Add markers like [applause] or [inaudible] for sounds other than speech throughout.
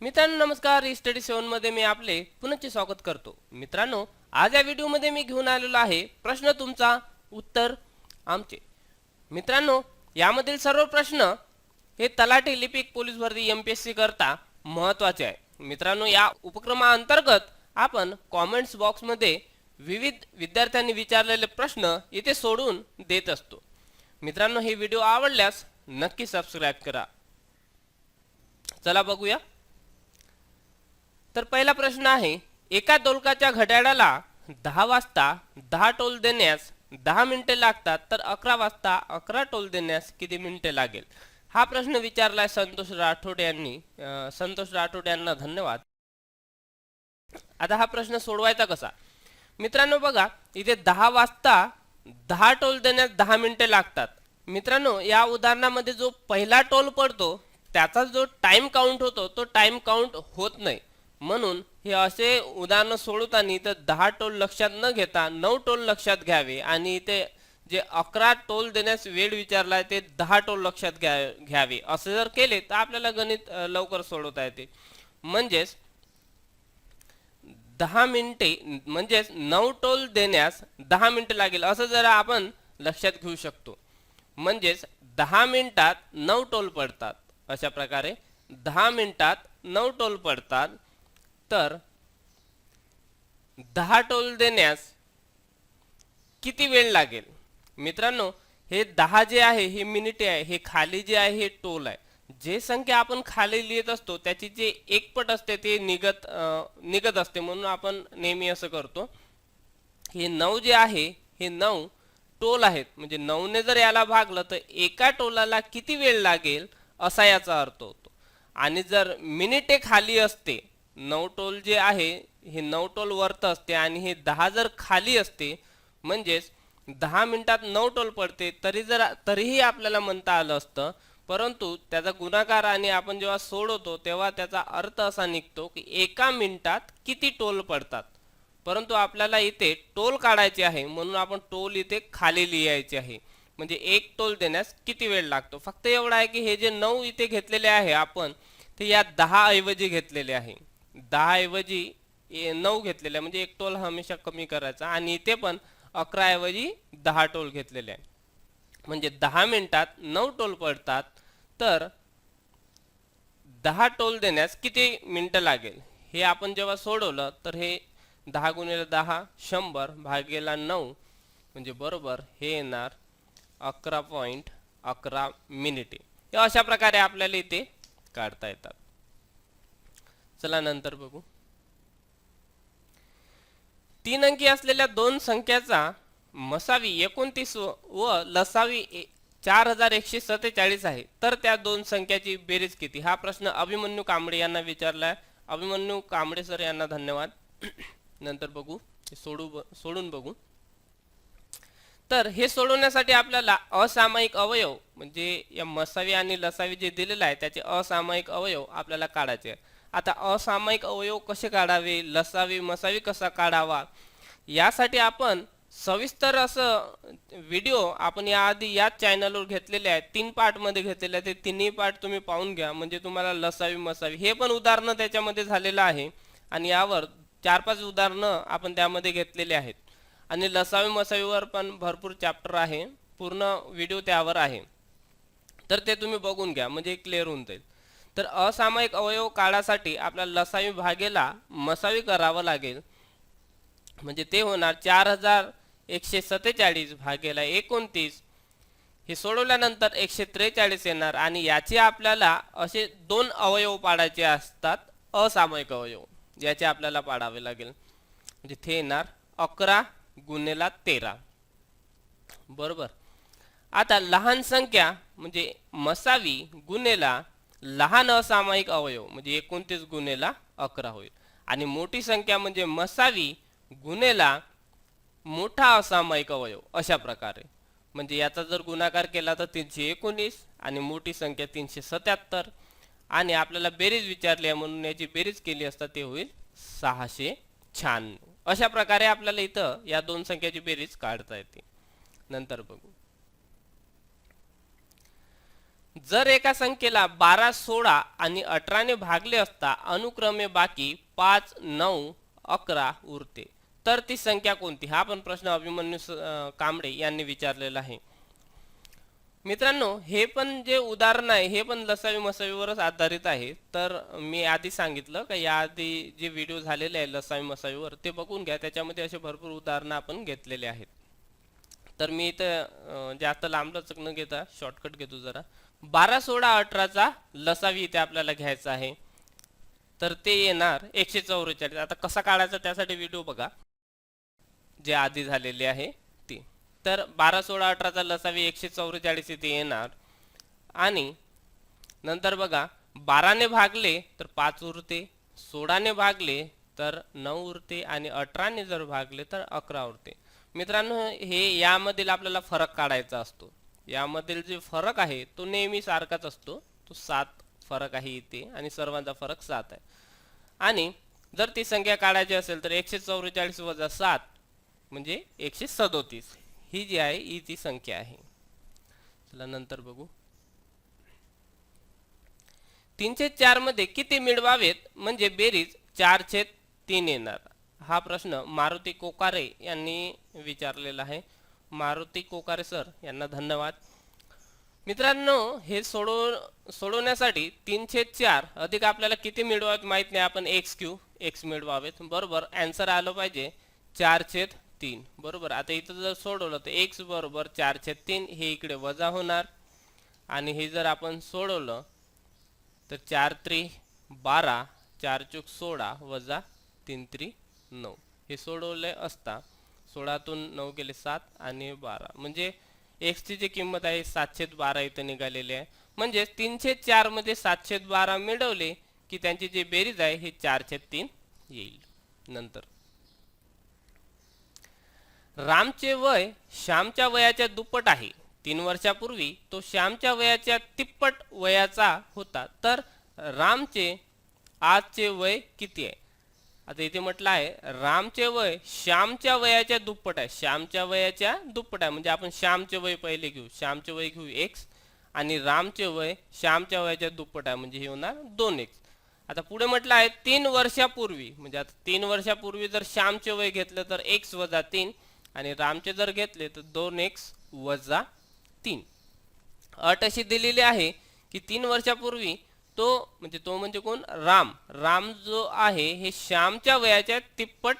मित्रांनो नमस्कार. E study सेवनमध्ये मी आपले पुनश्च स्वागत करतो. मित्रांनो आज या व्हिडिओमध्ये मी घेऊन आलेलो आहे प्रश्न तुमचा उत्तर आमचे. मित्रांनो यामधील सर्व प्रश्न हे तलाठी लिपिक पोलीस भरती एमपीएससी करता महत्त्वाचे आहे. मित्रांनो या उपक्रमाअंतर्गत आपण कॉमेंट्स बॉक्समध्ये विविध विद्यार्थ्यांनी विचारलेले प्रश्न इथे सोडून देत असतो. मित्रांनो हे व्हिडिओ आवडल्यास नक्की सबस्क्राईब करा. चला बघूया. तर पहिला प्रश्न आहे एका दोलकाच्या घड्याळाला दहा वाजता दहा टोल देण्यास दहा मिनिटे लागतात तर अकरा वाजता अकरा टोल देण्यास किती मिनिटे लागेल? हा प्रश्न विचारलाय संतोष राठोड यांनी. संतोष राठोड यांना धन्यवाद. आता हा प्रश्न सोडवायचा कसा? मित्रांनो बघा इथे दहा वाजता दहा टोल देण्यास दहा मिनिटे लागतात. मित्रांनो या उदाहरणामध्ये जो पहिला टोल पडतो त्याचा जो टाइम काउंट होतो तो टाइम काउंट होत नाही. म्हणून हे असे उदाहरणं सोडवताना इथं दहा टोल लक्षात न घेता नऊ टोल लक्षात घ्यावे. आणि इथे जे अकरा टोल देण्यास वेळ विचारलाय ते दहा टोल लक्षात घ्या घ्यावे. असे जर केले तर आपल्याला गणित लवकर सोडवता येते. म्हणजेच दहा मिनिटे म्हणजेच नऊ टोल देण्यास दहा मिनिटं लागेल असं जरा आपण लक्षात घेऊ शकतो. म्हणजेच दहा मिनिटात नऊ टोल पडतात. अशा प्रकारे दहा मिनिटात नऊ टोल पडतात. तर दहा टोल देण्यास किती वेळ लागेल? मित्रांनो हे दहा जे आहे हे मिनिटे आहे हे खाली जे आहे हे टोल आहे. जे संख्या आपण खाली लिहित असतो त्याची जे एकपट असते ते निघत निघत असते म्हणून आपण नेहमी असं करतो. हे नऊ जे आहे हे नऊ टोल आहेत. म्हणजे नऊने जर याला भागलं तर एका टोलाला किती वेळ लागेल असा याचा अर्थ होतो. आणि जर मिनिटे खाली असते नऊ टोल जे आहे हे नऊ टोल वरत असते आणि हे दहा जर खाली असते म्हणजेच दहा मिनिटात नऊ टोल पडते तरी जर तरीही आपल्याला म्हणता आलं असतं. परंतु त्याचा गुणाकार आणि आपण जेव्हा सोडवतो तेव्हा त्याचा अर्थ असा निघतो की एका मिनिटात किती टोल पडतात. परंतु आपल्याला इथे टोल काढायचे आहे म्हणून आपण टोल इथे खाली लिहायचे आहे. म्हणजे एक टोल देण्यास किती वेळ लागतो? फक्त एवढं आहे की हे जे नऊ इथे घेतलेले आहे आपण ते या दहा ऐवजी घेतलेले आहे. दहा ऐवजी नऊ घेतलेले आहे म्हणजे एक टोल हमेशा कमी करायचा आणि इथे पण अकराऐवजी दहा टोल घेतलेले. आहे म्हणजे दहा मिनिटात नऊ टोल पडतात तर दहा टोल देण्यास किती मिनटं लागेल? हे आपण जेव्हा सोडवलं तर हे दहा गुणिले दहा शंभर भागेला नऊ म्हणजे बरोबर हे येणार अकरा पॉईंट अकरा मिनिटे. हे अशा प्रकारे आपल्याला इथे काढता येतात. चला नंतर बघू. तीन अंकी असलेल्या दोन संख्याचा मसावी एकोणतीस व लसावी चार हजार एकशे सत्तेचाळीस आहे. तर त्या दोन संख्याची बेरीज किती? हा प्रश्न अभिमन्यू कांबळे यांना विचारलाय. अभिमन्यू कांबळे सर यांना धन्यवाद. [clears throat] नंतर बघू. सोडू सोडून बघू. तर हे सोडवण्यासाठी आपल्याला असामायिक अवयव म्हणजे या मसावी आणि लसावी जे दिलेलं आहे त्याचे असामायिक अवयव आपल्याला काढायचे आहे. आता असामायिक अवयव कसे काढावे? लसावी मसावी कसा काढावा? यासाठी आपण सविस्तर असं व्हिडिओ आपण याआधी याच चॅनलवर घेतलेले आहेत. तीन पार्टमध्ये घेतलेले आहेत. ते तिन्ही पार्ट तुम्ही पाहून घ्या. म्हणजे तुम्हाला लसावी मसावी हे पण उदाहरणं त्याच्यामध्ये झालेलं आहे. आणि यावर चार पाच उदाहरणं आपण त्यामध्ये घेतलेले आहेत. आणि लसावी मसावीवर पण भरपूर चॅप्टर आहे. पूर्ण व्हिडिओ त्यावर आहे. तर ते तुम्ही बघून घ्या. म्हणजे क्लिअर होऊन जाईल. तर असामायिक अवयव काढासाठी आपल्याला लसावी भागेला मसावी करावं लागेल. म्हणजे ते होणार चार हजार एकशे सत्तेचाळीस भागेला एकोणतीस. हे सोडवल्यानंतर एकशे त्रेचाळीस येणार आणि याचे आपल्याला असे दोन अवयव पाडायचे असतात असामायिक अवयव. याचे आपल्याला पाडावे लागेल. म्हणजे ते येणार अकरा गुन्हेला तेरा. बरोबर. आता लहान संख्या म्हणजे मसावी गुन्हेला लहान असामायिक अवयव म्हणजे एकोणतीस गुन्हेला अकरा होईल. आणि मोठी संख्या म्हणजे मसावी गुन्हेला मोठा असामायिक अवयव अशा प्रकारे. म्हणजे याचा जर गुणाकार केला तर तीनशे एकोणीस आणि मोठी संख्या तीनशे सत्याहत्तर. आणि आपल्याला बेरीज विचारली आहे म्हणून याची बेरीज केली असता ते होईल सहाशे शहाण्णव अशा प्रकारे आपल्याला इथं या दोन संख्याची बेरीज काढता येते. नंतर बघू. जर एका संख्येला बारा सोळा आणि अठराने भागले असता अनुक्रमे बाकी पाच नऊ अकरा उरते. तर ती संख्या कोणती? हा पण प्रश्न अभिमन्यू कांबळे यांनी विचारलेला आहे. मित्रांनो हे पण जे उदाहरण आहे हे पण लसावी मसावीवरच आधारित आहे. तर मी आधी सांगितलं का याआधी जे व्हिडिओ झालेले आहे लसावी मसावीवर ते बघून घ्या. त्याच्यामध्ये असे भरपूर उदाहरणं आपण घेतलेले आहेत. तर मी इथं जास्त लांबलचक न घेता शॉर्टकट घेतो जरा. बारा सोळा अठराचा लसावी इथे आपल्याला घ्यायचा आहे. तर ते येणार एकशे चौवेचाळीस. आता कसा काढायचा त्यासाठी व्हिडिओ बघा. जे आधी झालेले आहे ती. तर बारा सोळा अठराचा लसावी एकशे चौवेचाळीस इथे येणार. आणि नंतर बघा बाराने भागले तर पाच उरते. सोळाने भागले तर नऊ उरते आणि अठराने जर भागले तर अकरा उरते. मित्रांनो हे यामधील आपल्याला फरक काढायचा असतो. यामधील जे फरक आहे तो नेहमी सारखाच असतो. तो सात फरक आहे इथे आणि सर्वांचा फरक सात आहे. आणि जर ती संख्या काढायची असेल तर एकशे चौवेचाळीस वजा सात म्हणजे एकशे सदोतीस. ही जी आहे ही ती संख्या आहे. चला नंतर बघू. तीनशे चारमध्ये किती मिळवावेत? म्हणजे बेरीज चार छेद तीन येणार. हा प्रश्न मारुती कोकारे यांनी विचारलेला आहे. मारुती कोकारे सर यांना धन्यवाद. मित्रांनो हे सोडव सोडवण्यासाठी तीनशे चार अधिक आपल्याला किती मिळवावेत माहीत नाही. आपण एक्स क्यू एक्स मिळवावेत. बरोबर ॲन्सर आलं पाहिजे. चार छेद तीन. बरोबर आता इथं जर सोडवलं तर एक्स बरोबर चार छेद तीन हे इकडे वजा होणार. आणि हे जर आपण सोडवलं तर चार त्रि बारा चार चूक सोळा वजा तीन त्री नऊ. हे सोडवले असता सोळातून नऊ गेले सात आणि बारा. म्हणजे एक्सची जी किंमत आहे सातशे बारा इथं निघालेली आहे. म्हणजे तीनशे चारमध्ये सातशे बारा मिळवले की त्यांची जी बेरीज आहे ही चारशे तीन येईल. नंतर. रामचे वय श्यामच्या वयाच्या दुप्पट आहे. तीन वर्षापूर्वी तो श्यामच्या वयाच्या तिप्पट वयाचा होता. तर रामचे आजचे वय किती आहे? आता इथे म्हटलं आहे रामचे वय श्यामच्या वयाच्या दुप्पट आहे. श्यामच्या वयाच्या दुप्पट आहे. म्हणजे आपण श्यामचे वय पहिले घेऊ. श्यामचे वय घेऊ एक्स आणि रामचे वय श्यामच्या वयाच्या दुप्पट आहे. म्हणजे हे होणार दोन एक्स आता पुढे म्हटलं आहे तीन वर्षापूर्वी. म्हणजे आता तीन वर्षापूर्वी जर श्यामचे वय घेतलं तर एक्स वजा तीन आणि रामचे जर घेतले तर दोन एक्स वजा तीन. अट अशी दिलेली आहे की तीन वर्षापूर्वी तो म्हणजे तो म्हणजे कोण? राम. राम जो आहे हे श्यामच्या वयाच्या तिप्पट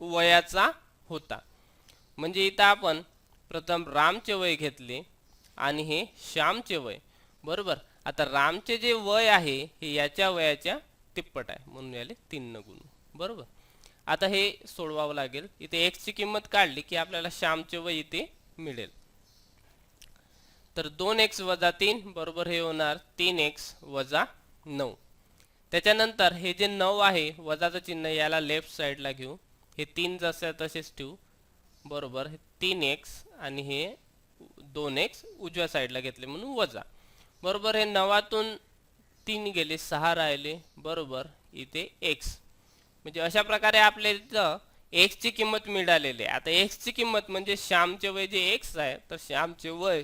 वयाचा होता. म्हणजे इथं आपण प्रथम रामचे वय घेतले आणि हे श्यामचे वय. बरोबर? आता रामचे जे वय आहे हे याच्या वयाच्या तिप्पट आहे. म्हणून याले तीन न गुण. बरोबर? आता हे सोडवावं लागेल. इथे एक्सची किंमत काढली की आपल्याला श्यामचे वय इथे मिळेल. तर दोन एक्स वजा तीन बरोबर हे होणार तीन एक्स वजा नऊ. त्याच्यानंतर हे जे नऊ आहे वजाचं चिन्ह याला लेफ्ट साईडला घेऊ. हे तीन जसे तसेच ठेवू. बरोबर हे तीन एक्स आणि हे दोन एक्स उजव्या साईडला घेतले म्हणून वजा. बरोबर हे नवातून तीन गेले सहा राहिले. बरोबर इथे एक्स म्हणजे अशा प्रकारे आपल्या इथं एक्सची किंमत मिळालेली आहे. आता एक्सची किंमत म्हणजे श्यामचे वय जे एक्स आहे तर श्यामचे वय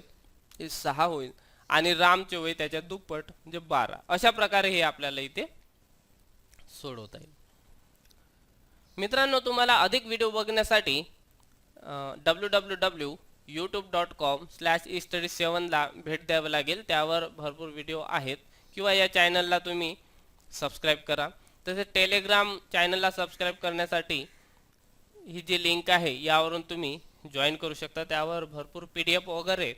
हे सहा होईल. आणि रामचे वय त्याच्या दुप्पट म्हणजे बारा. अशा प्रकारे हे आपल्याला इथे सोडवता येईल. मित्रांनो तुम्हाला अधिक व्हिडिओ बघण्यासाठी W W W YouTube dot com slash E study सेवनला भेट द्यावं लागेल. त्यावर भरपूर व्हिडिओ आहेत. किंवा या चॅनलला तुम्ही सबस्क्राईब करा. तसेच टेलिग्राम चॅनलला सबस्क्राईब करण्यासाठी ही जी लिंक आहे यावरून तुम्ही जॉईन करू शकता. त्यावर भरपूर पी डी एफ वगैरे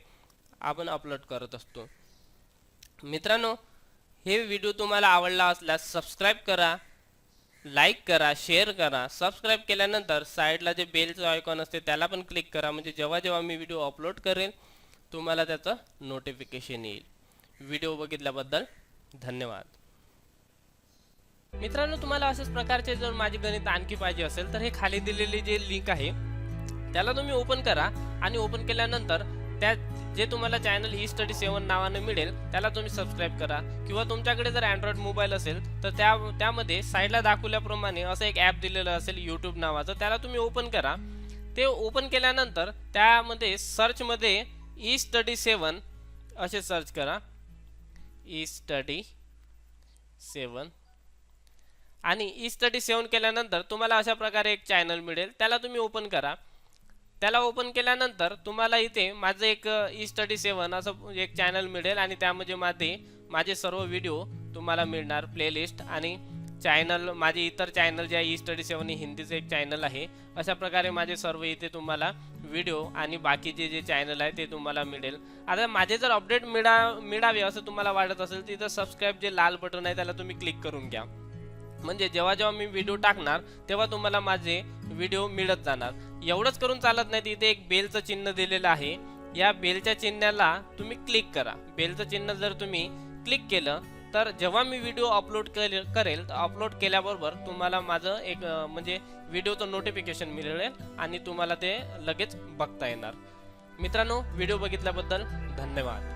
आपण अपलोड करत असतो. मित्रांनो हे व्हिडिओ तुम्हाला आवडला असल्यास सबस्क्राईब करा लाईक करा शेअर करा. सबस्क्राईब केल्यानंतर साईडला जे बेलचं आयकॉन असते त्याला पण क्लिक करा. म्हणजे जेव्हा जेव्हा मी व्हिडिओ अपलोड करेल तुम्हाला त्याचं नोटिफिकेशन येईल. व्हिडिओ बघितल्याबद्दल धन्यवाद. मित्रांनो तुम्हाला अशाच प्रकारचे जर माझे गणित आणखी पाहिजे असेल तर हे खाली दिलेली जे लिंक आहे त्याला तुम्ही ओपन करा. आणि ओपन केल्यानंतर त्या जे तुम्हाला चॅनल ही स्टडी सेवन नावानं मिळेल त्याला तुम्ही सबस्क्राईब करा. किंवा तुमच्याकडे जर अँड्रॉइड मोबाईल असेल तर त्या त्यामध्ये साईडला दाखवल्याप्रमाणे असं एक ॲप दिलेलं असेल यूट्यूब नावाचं त्याला तुम्ही ओपन करा. ते ओपन केल्यानंतर त्यामध्ये सर्चमध्ये ई स्टडी सेवन असे सर्च करा. ई स्टडी सेवन आणि ई स्टडी सेवन केल्यानंतर तुम्हाला अशा प्रकारे एक चॅनल मिळेल त्याला तुम्ही ओपन करा. त्याला ओपन केल्यानंतर तुम्हाला इथे माझं एक ई स्टडी सेवन असं एक चॅनल मिळेल आणि त्यामध्ये माझे माझे सर्व व्हिडिओ तुम्हाला मिळणार प्लेलिस्ट आणि चॅनल माझे इतर चॅनल जे आहे ई स्टडी सेवन हे हिंदीचं एक चॅनल आहे. अशा प्रकारे माझे सर्व इथे तुम्हाला व्हिडिओ आणि बाकीचे जे चॅनल आहे ते तुम्हाला मिळेल. आता माझे जर अपडेट मिळा मिळावे असं तुम्हाला वाटत असेल तिथं सबस्क्राईब जे लाल बटन आहे त्याला तुम्ही क्लिक करून घ्या. म्हणजे जेव्हा जेव्हा मी व्हिडिओ टाकणार तेव्हा तुम्हाला माझे व्हिडिओ मिळत जाणार. एवढंच करून चालत नाही तिथे एक बेलचं चिन्ह दिलेलं आहे. या बेलच्या चिन्हाला तुम्ही क्लिक करा. बेलचं चिन्ह जर तुम्ही क्लिक केलं तर जेव्हा मी व्हिडिओ अपलोड करेल तर अपलोड केल्याबरोबर तुम्हाला माझं एक म्हणजे व्हिडिओचं नोटिफिकेशन मिळेल आणि तुम्हाला ते लगेच बघता येणार. मित्रांनो व्हिडिओ बघितल्याबद्दल धन्यवाद.